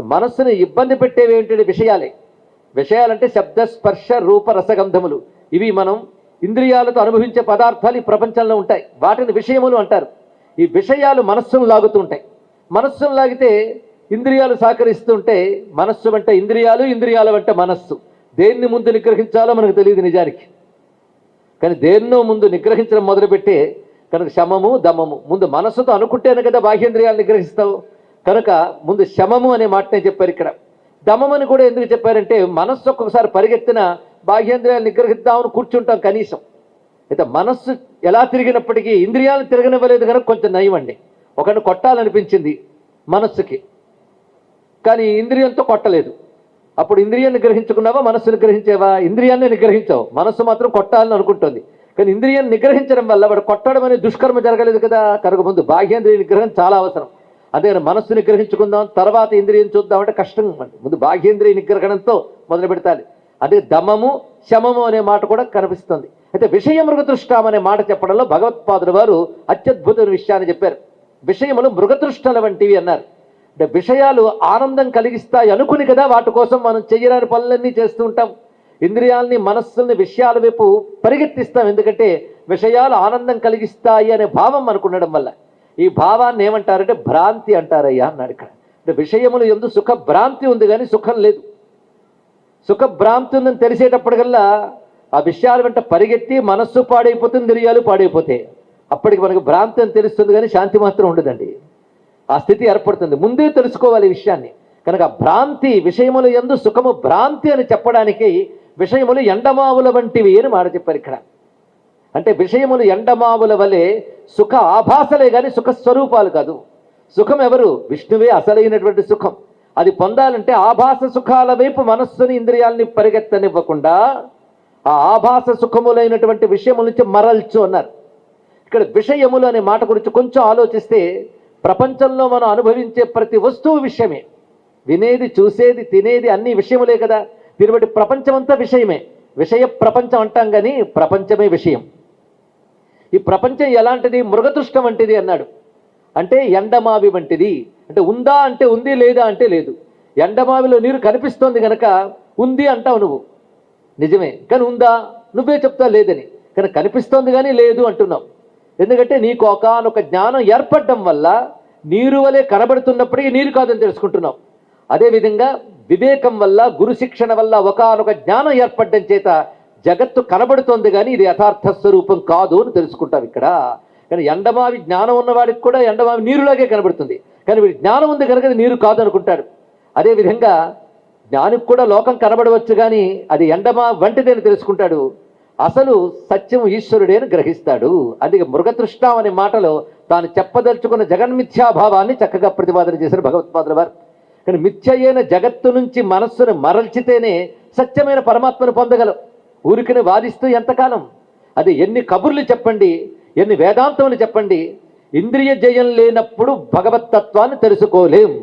మనస్సును ఇబ్బంది పెట్టేవి ఏంటి విషయాలే? విషయాలంటే శబ్ద స్పర్శ రూప రసగంధములు ఇవి మనం ఇంద్రియాలతో అనుభవించే పదార్థాలు ఈ ప్రపంచంలో ఉంటాయి. వాటిని విషయములు అంటారు. ఈ విషయాలు మనస్సును లాగుతుంటాయి. మనస్సును లాగితే ఇంద్రియాలు సహకరిస్తుంటే మనస్సు అంటే ఇంద్రియాలు ఇంద్రియాలు అంటే మనస్సు. దేన్ని ముందు నిగ్రహించాలో మనకు తెలియదు నిజానికి. కానీ దేన్నో ముందు నిగ్రహించడం మొదలుపెట్టే కనుక శమము దమము. ముందు మనస్సుతో అనుకుంటేనే కదా బాహ్యేంద్రియాలు నిగ్రహిస్తావు. కనుక ముందు శమము అనే మాటనే చెప్పారు ఇక్కడ. దమమని కూడా ఎందుకు చెప్పారంటే మనస్సు ఒక్కొక్కసారి పరిగెత్తిన బాహ్యేంద్రియాలు నిగ్రహిద్దామని కూర్చుంటాం కనీసం. అయితే మనస్సు ఎలా తిరిగినప్పటికీ ఇంద్రియాలను తిరగనివ్వలేదు కనుక కొంచెం నయం అండి. ఒకరిని కొట్టాలనిపించింది మనస్సుకి. కానీ ఇంద్రియంతో కొట్టలేదు. అప్పుడు ఇంద్రియాన్ని గ్రహించుకున్నావా మనస్సును గ్రహించేవా? ఇంద్రియాన్ని నిగ్రహించావు. మనస్సు మాత్రం కొట్టాలని అనుకుంటుంది. కానీ ఇంద్రియాన్ని నిగ్రహించడం వల్ల వాడు కొట్టడం అనే దుష్కర్మ జరగలేదు కదా? కనుక ముందు బాహ్యేంద్రియ నిగ్రహం చాలా అవసరం. అదే మనస్సుని గ్రహించుకుందాం తర్వాత ఇంద్రియం చూద్దామంటే కష్టం అండి ముందు బాహ్యేంద్రియ నిగ్రహణంతో మొదలు పెడతాలి. అదే దమము శమము అనే మాట కూడా కనిపిస్తుంది. అయితే విషయ మృగతృష్టాం అనే మాట చెప్పడంలో భగవత్పాదుల వారు అత్యద్భుతమైన విషయాన్ని చెప్పారు. విషయములు మృగతృష్టల వంటివి అన్నారు. అంటే విషయాలు ఆనందం కలిగిస్తాయి అనుకుని కదా వాటి కోసం మనం చెయ్యరాని పనులన్నీ చేస్తూ ఉంటాం. ఇంద్రియాలని మనస్సుల్ని విషయాల వైపు పరిగెత్తిస్తాం. ఎందుకంటే విషయాలు ఆనందం కలిగిస్తాయి అనే భావం అనుకుండడం వల్ల. ఈ భావాన్ని ఏమంటారంటే భ్రాంతి అంటారయ్యా అన్నాడు ఇక్కడ. అంటే విషయములు ఎందు సుఖ భ్రాంతి ఉంది కానీ సుఖం లేదు. సుఖ భ్రాంతి ఉందని తెలిసేటప్పటికల్లా ఆ విషయాల వెంట పరిగెత్తి మనస్సు పాడైపోతుంది ఇంద్రియాలు పాడైపోతాయి. అప్పటికి మనకు భ్రాంతి అని తెలుస్తుంది కానీ శాంతి మాత్రం ఉండదండి. ఆ స్థితి ఏర్పడుతుంది. ముందే తెలుసుకోవాలి ఈ విషయాన్ని. కనుక భ్రాంతి విషయములు ఎందు సుఖము భ్రాంతి అని చెప్పడానికి విషయములు ఎండమావుల వంటివి అని మాట చెప్పారు ఇక్కడ. అంటే విషయములు ఎండమావుల వలె సుఖ ఆభాసలే కానీ సుఖ స్వరూపాలు కాదు. సుఖం ఎవరు? విష్ణువే అసలైనటువంటి సుఖం. అది పొందాలంటే ఆభాస సుఖాల వైపు మనస్సుని ఇంద్రియాలని పరిగెత్తనివ్వకుండా ఆ ఆభాస సుఖములైనటువంటి విషయముల నుంచి మరల్చు అన్నారు. ఇక్కడ విషయములు అనే మాట గురించి కొంచెం ఆలోచిస్తే ప్రపంచంలో మనం అనుభవించే ప్రతి వస్తువు విషయమే. వినేది చూసేది తినేది అన్ని విషయములే కదా. దీని బట్టి ప్రపంచమంతా విషయమే. విషయ ప్రపంచం అంటాం కానీ ప్రపంచమే విషయం. ఈ ప్రపంచం ఎలాంటిది? మృగదృష్టం వంటిది అన్నాడు. అంటే ఎండమావి వంటిది. అంటే ఉందా అంటే ఉంది లేదా అంటే లేదు. ఎండమావిలో నీరు కనిపిస్తోంది కనుక ఉంది అంటావు నువ్వు. నిజమే. కానీ ఉందా? నువ్వే చెప్తా లేదని. కానీ కనిపిస్తోంది కానీ లేదు అంటున్నావు. ఎందుకంటే నీకు ఒకనొక జ్ఞానం ఏర్పడడం వల్ల నీరు వలె కనబడుతున్నప్పటికీ నీరు కాదని తెలుసుకుంటున్నావు. అదేవిధంగా వివేకం వల్ల గురు శిక్షణ వల్ల ఒకనొక జ్ఞానం ఏర్పడడం చేత జగత్తు కనబడుతోంది కానీ ఇది యథార్థ స్వరూపం కాదు అని తెలుసుకుంటాం ఇక్కడ. కానీ ఎండమావి జ్ఞానం ఉన్నవాడికి కూడా ఎండమావి నీరులాగే కనబడుతుంది. కానీ వీడి జ్ఞానం ఉంది కనుక అది నీరు కాదు అనుకుంటాడు. అదేవిధంగా జ్ఞానికి కూడా లోకం కనబడవచ్చు కానీ అది ఎండమా వంటిదని తెలుసుకుంటాడు. అసలు సత్యం ఈశ్వరుడే అని గ్రహిస్తాడు. అందుకే మృగతృష్ణం అనే మాటలో తాను చెప్పదలుచుకున్న జగన్మిథ్యాభావాన్ని చక్కగా ప్రతిపాదన చేశారు భగవత్పాదుల వారు. కానీ మిథ్య అయిన జగత్తు నుంచి మనస్సును మరల్చితేనే సత్యమైన పరమాత్మను పొందగలం. ఊరికని వాదిస్తూ ఎంతకాలం? అది ఎన్ని కబుర్లు చెప్పండి ఎన్ని వేదాంతములు చెప్పండి ఇంద్రియ జయం లేనప్పుడు భగవత్తత్వాన్ని తెలుసుకోలేం.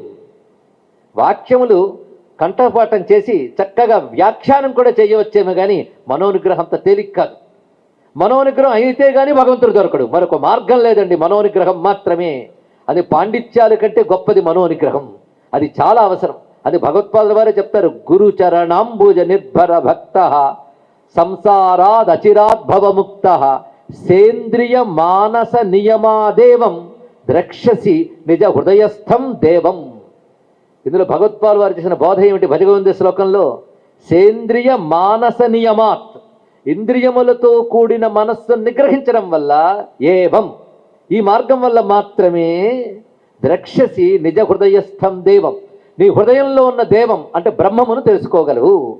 వాక్యములు కంఠపాఠం చేసి చక్కగా వ్యాఖ్యానం కూడా చేయవచ్చేమో కానీ మనోనిగ్రహం అంత తేలిక కాదు. మనోనిగ్రహం అయితే కానీ భగవంతుడు దొరకడు. మరొక మార్గం లేదండి మనోనిగ్రహం మాత్రమే. అది పాండిత్యాల కంటే గొప్పది మనోనిగ్రహం. అది చాలా అవసరం. అది భగవత్పాదుల వారే చెప్తారు గురు చరణాంబుజ నిర్భర భక్త. సంసారాదచిరాద్భవముక్త. సేంద్రియ మానస నియమాదేవం ద్రక్షసి నిజ హృదయస్థం దేవం. ఇందులో భగవత్పాల్ వారు చేసిన బోధ ఏమిటి? భజగోవింద శ్లోకంలో సేంద్రియ మానస నియమాత్ ఇంద్రియములతో కూడిన మనస్సును నిగ్రహించడం వల్ల ఏవం? ఈ మార్గం వల్ల మాత్రమే ద్రక్షసి నిజ హృదయస్థం దేవం. నీ హృదయంలో ఉన్న దేవం అంటే బ్రహ్మమును తెలుసుకోగలవు.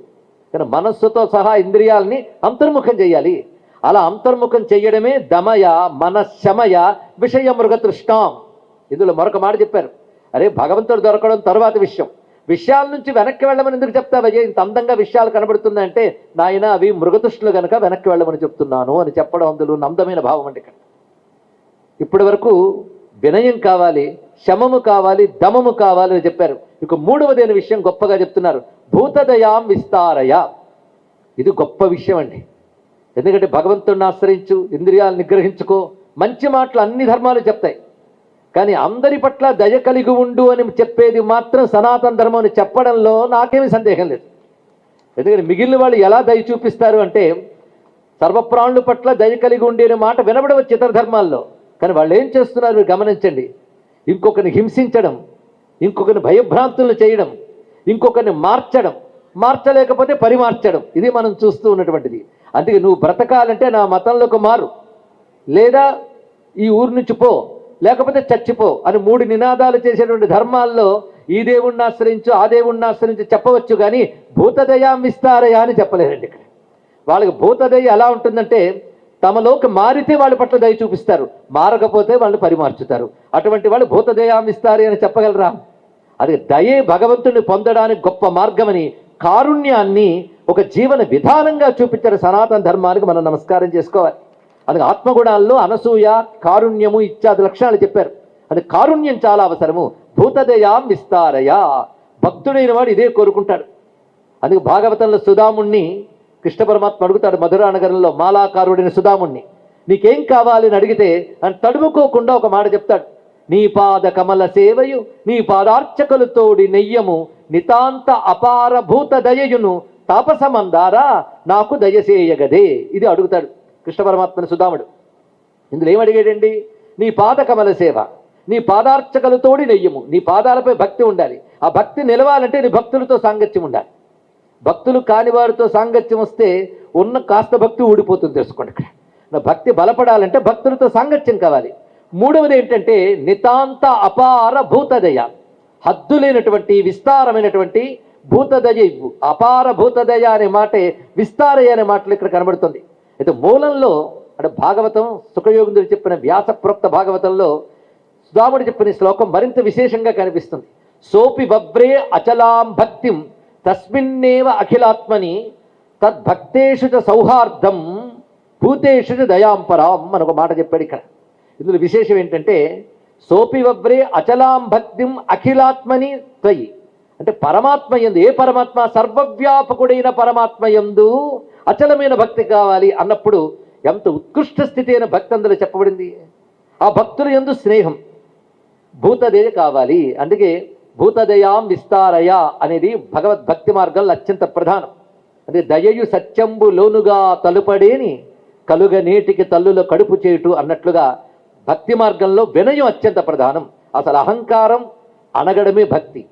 కానీ మనస్సుతో సహా ఇంద్రియాలని అంతర్ముఖం చేయాలి. అలా అంతర్ముఖం చేయడమే దమయ మనశమయ విషయ మృగతృష్టం ఇందులో మరొక మాట చెప్పారు. అరే భగవంతుడు దొరకడం తర్వాత విషయం. విషయాల నుంచి వెనక్కి వెళ్ళమని ఎందుకు చెప్తావయ్యే ఇంత అందంగా విషయాలు కనబడుతున్నాయంటే నాయన అవి మృగతుష్టులు కనుక వెనక్కి వెళ్ళమని చెప్తున్నాను అని చెప్పడం అందులో అందమైన భావం అండి ఇక్కడ. ఇప్పటి వరకు వినయం కావాలి శమము కావాలి దమము కావాలి అని చెప్పారు. ఇక మూడవదైన విషయం గొప్పగా చెప్తున్నారు. భూతదయాం విస్తారయ. ఇది గొప్ప విషయం అండి. ఎందుకంటే భగవంతుడిని ఆశ్రయించు ఇంద్రియాలు నిగ్రహించుకో మంచి మాటలు అన్ని ధర్మాలు చెప్తాయి. కానీ అందరి పట్ల దయ కలిగి ఉండు అని చెప్పేది మాత్రం సనాతన ధర్మం అని చెప్పడంలో నాకేమీ సందేహం లేదు. ఎందుకంటే మిగిలిన వాళ్ళు ఎలా దయ చూపిస్తారు అంటే సర్వప్రాణుల పట్ల దయ కలిగి ఉండే మాట వినబడవచ్చు ఇతర ధర్మాల్లో. కానీ వాళ్ళు ఏం చేస్తున్నారు? మీరు గమనించండి. ఇంకొకరిని హింసించడం ఇంకొకరిని భయభ్రాంతులను చేయడం ఇంకొకరిని మార్చడం మార్చలేకపోతే పరిమార్చడం ఇది మనం చూస్తూ ఉన్నటువంటిది. అందుకే నువ్వు బ్రతకాలంటే నా మతంలోకి మారు. లేదా ఈ ఊరు నుంచి పో లేకపోతే చచ్చిపో అని మూడు నినాదాలు చేసేటువంటి ధర్మాల్లో ఈ దేవుణ్ణి ఆశ్రయించు ఆ దేవుణ్ణి ఆశ్రయించు చెప్పవచ్చు కానీ భూతదయా విస్తారయా అని చెప్పలేరండి ఇక్కడ. వాళ్ళకి భూతదయ ఎలా ఉంటుందంటే తమలోకి మారితే వాళ్ళ పట్ల దయ చూపిస్తారు. మారకపోతే వాళ్ళు పరిమార్చుతారు. అటువంటి వాళ్ళు భూతదయామిస్తారు అని చెప్పగలరా? అది దయే భగవంతుని పొందడానికి గొప్ప మార్గమని కారుణ్యాన్ని ఒక జీవన విధానంగా చూపించారు సనాతన ధర్మానికి మనం నమస్కారం చేసుకోవాలి. అందుకే ఆత్మగుణాల్లో అనసూయ కారుణ్యము ఇత్యాది లక్షణాలు చెప్పారు. అది కారుణ్యం చాలా అవసరము. భూతదయాం విస్తారయ. భక్తుడైన వాడు ఇదే కోరుకుంటాడు. అందుకే భాగవతంలో సుధాముణ్ణి కృష్ణ పరమాత్మ అడుగుతాడు మధురా నగరంలో మాలాకారుడిని సుధాముణ్ణి. నీకేం కావాలి అని అడిగితే అని తడుముకోకుండా ఒక మాట చెప్తాడు. నీ పాద కమల సేవయు నీ పాదార్చకులు తోడి నెయ్యము నితాంత అపారభూత దయయును తాపసమందారా నాకు దయసేయగదే ఇది అడుగుతాడు కృష్ణ పరమాత్మని సుధాముడు. ఇందులో ఏమడిగాడండి నీ పాద కమల సేవ నీ పాదార్చకలతోడి నెయ్యము నీ పాదాలపై భక్తి ఉండాలి. ఆ భక్తి నిలవాలంటే నీ భక్తులతో సాంగత్యం ఉండాలి. భక్తులు కాని వారితో సాంగత్యం వస్తే ఉన్న కాస్త భక్తి ఊడిపోతుంది తెలుసుకోండి ఇక్కడ. నా భక్తి బలపడాలంటే భక్తులతో సాంగత్యం కావాలి. మూడవది ఏంటంటే నితాంత అపార భూతదయ. హద్దు లేనటువంటి విస్తారమైనటువంటి భూతదయ ఇవ్వు. అపార భూతదయ అనే మాటే విస్తారయ అనే మాటలు ఇక్కడ కనబడుతుంది. అయితే మూలంలో అంటే భాగవతం సుఖయోగుడు చెప్పిన వ్యాసప్రోక్త భాగవతంలో సుధాముడు చెప్పిన శ్లోకం మరింత విశేషంగా కనిపిస్తుంది. సోపి బబ్రే అచలాం భక్తిం తస్మిన్నేవ అఖిలాత్మని తద్భక్తేషు చ సౌహార్దం భూతేషు చ దయాంపరాం అని ఒక మాట చెప్పాడు ఇక్కడ. ఇందులో విశేషం ఏంటంటే సోపి అచలాం భక్తిం అఖిలాత్మని త్వయి. అంటే పరమాత్మ ఎందు ఏ పరమాత్మ? సర్వవ్యాపకుడైన పరమాత్మ ఎందు అచలమైన భక్తి కావాలి అన్నప్పుడు ఎంత ఉత్కృష్ట స్థితి అయిన భక్తి అందులో చెప్పబడింది. ఆ భక్తుల ఎందు స్నేహం భూతదే కావాలి. అందుకే భూతదయాం విస్తారయ అనేది భగవద్భక్తి మార్గంలో అత్యంత ప్రధానం. అదే దయయు సత్యంబు లోనుగా తలుపడేని కలుగ నేటికి తల్లుల కడుపు చేటు అన్నట్లుగా భక్తి మార్గంలో వినయం అత్యంత ప్రధానం. అసలు అహంకారం అనగడమే భక్తి.